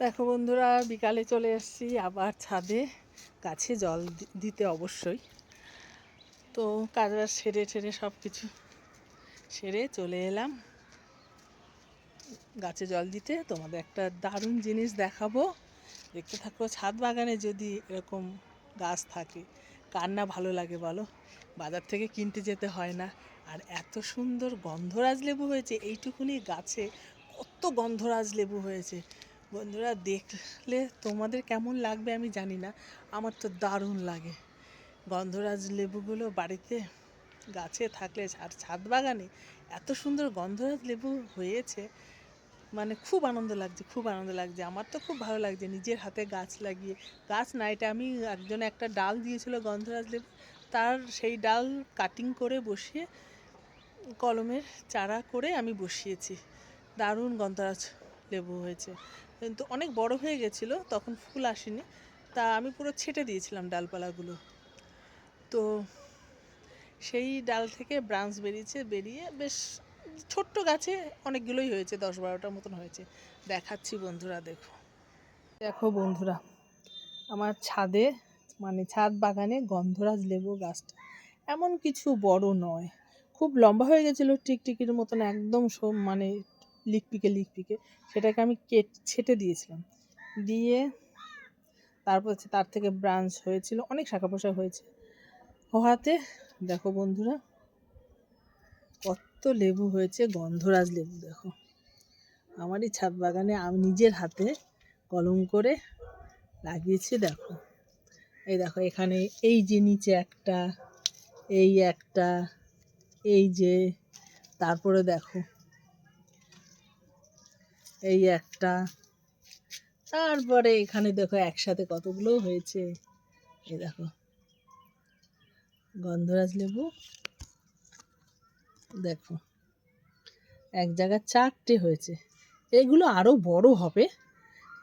দেখো বন্ধুরা, বিকালে চলে এসেছি আবার ছাদে। গাছে জল দিতে অবশ্যই। তো কাজ বাজ সেরে টেরে সব কিছু সেরে চলে এলাম। গাছে জল দিতে তোমাদের একটা দারুণ জিনিস দেখাবো। দেখতে থাকো, ছাদ বাগানে যদি এরকম গাছ থাকে, কার না ভালো লাগে বলো? বাজার থেকে কিনতে যেতে হয় না। আর এত সুন্দর গন্ধরাজ লেবু হয়েছে, এইটুকুনি গাছে কত গন্ধরাজ লেবু হয়েছে। বন্ধুরা, দেখলে তোমাদের কেমন লাগবে আমি জানি না। আমার তো দারুণ লাগে। গন্ধরাজ লেবুগুলো বাড়িতে গাছে থাকলে আর ছাদ বাগানে এত সুন্দর গন্ধরাজ লেবু হয়েছে মানে খুব আনন্দ লাগছে, খুব আনন্দ লাগছে। আমার তো খুব ভালো লাগছে নিজের হাতে গাছ লাগিয়ে। গাছ না, এটা আমি একজন একটা ডাল দিয়েছিল গন্ধরাজ লেবু, তার সেই ডাল কাটিং করে বসিয়ে কলমের চারা করে আমি বসিয়েছি। দারুণ গন্ধরাজ লেবু হয়েছে। কিন্তু অনেক বড় হয়ে গেছিল, তখন ফুল আসেনি। তা আমি পুরো ছেটে দিয়েছিলাম ডালপালাগুলো। তো সেই ডাল থেকে ব্রাঞ্চ বেরিয়েছে, বেরিয়ে বেশ ছোট্ট গাছে অনেকগুলোই হয়েছে, দশ বারোটার মতন হয়েছে। দেখাচ্ছি বন্ধুরা, দেখো। দেখো বন্ধুরা, আমার ছাদে মানে ছাদ বাগানে গন্ধরাজ লেবু গাছটা এমন কিছু বড় নয়। খুব লম্বা হয়ে গেছিল, টিকটিকির মতন একদম সব মানে লিকপিকে লিকপিকে, সেটাকে আমি কেট, ছেটে দিয়েছিলাম। দিয়ে তারপর হচ্ছে তার থেকে ব্রাঞ্চ হয়েছিল, অনেক শাখা পোশাক হয়েছে। হওয়াতে, দেখো বন্ধুরা, কত লেবু হয়েছে, গন্ধরাজ লেবু, দেখো। আমারই ছাদ বাগানে আমি নিজের হাতে কলম করে লাগিয়েছি, দেখো। এই দেখো, এখানে এই যে নিচে একটা, এই একটা, এই যে, তারপরে দেখো। এই একটা। তারপরে এখানে দেখো একসাথে কতগুলো হয়েছে। এই দেখো। গন্ধরাজ লেবু। দেখো। এক জায়গায় চারটে হয়েছে। এগুলো আরও বড় হবে।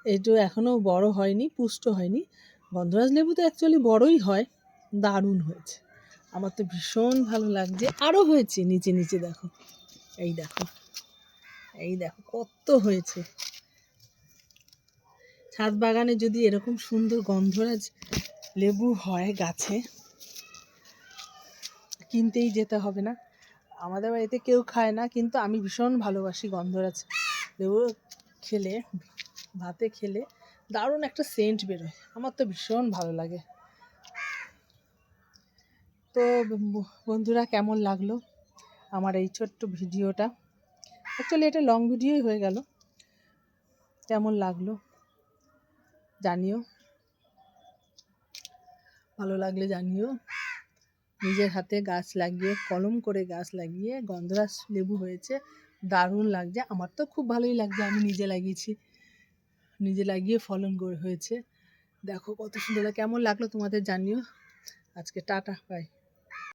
এটু এখনও বড় হয়নি, পুষ্ট হয়নি। গন্ধরাজ লেবু তো অ্যাকচুয়ালি বড়ই হয়। দারুণ হয়েছে। আমার তো ভীষণ ভালো লাগছে। আরও হয়েছে নিচে নিচে দেখো। এই দেখো। এই দেখো, কত হয়েছে। ছাদ বাগানে যদি এরকম সুন্দর গন্ধরাজ লেবু হয় গাছে, কিনতেই যেতে হবে না। আমাদের বাড়িতে কেউ খায় না, কিন্তু আমি ভীষণ ভালোবাসি গন্ধরাজ লেবু খেলে, ভাতে খেলে। দারুণ একটা সেন্ট বেরোয়, আমার তো ভীষণ ভালো লাগে। তো বন্ধুরা, কেমন লাগল আমার এই ছোট্ট ভিডিওটা? অ্যাকচুয়ালি এটা লং ভিডিওই হয়ে গেল। কেমন লাগল জানিও। ভালো লাগলে জানিও। নিজের হাতে গাছ লাগিয়ে, কলম করে গাছ লাগিয়ে, গন্ধরাজ লেবু হয়েছে, দারুণ লাগছে। আমার তো খুব ভালোই লাগছে, আমি নিজে লাগিয়েছি। নিজে লাগিয়ে ফলন হয়েছে। দেখো কত সুন্দর, কেমন লাগল তোমাদের জানিও। আজকে টাটা বাই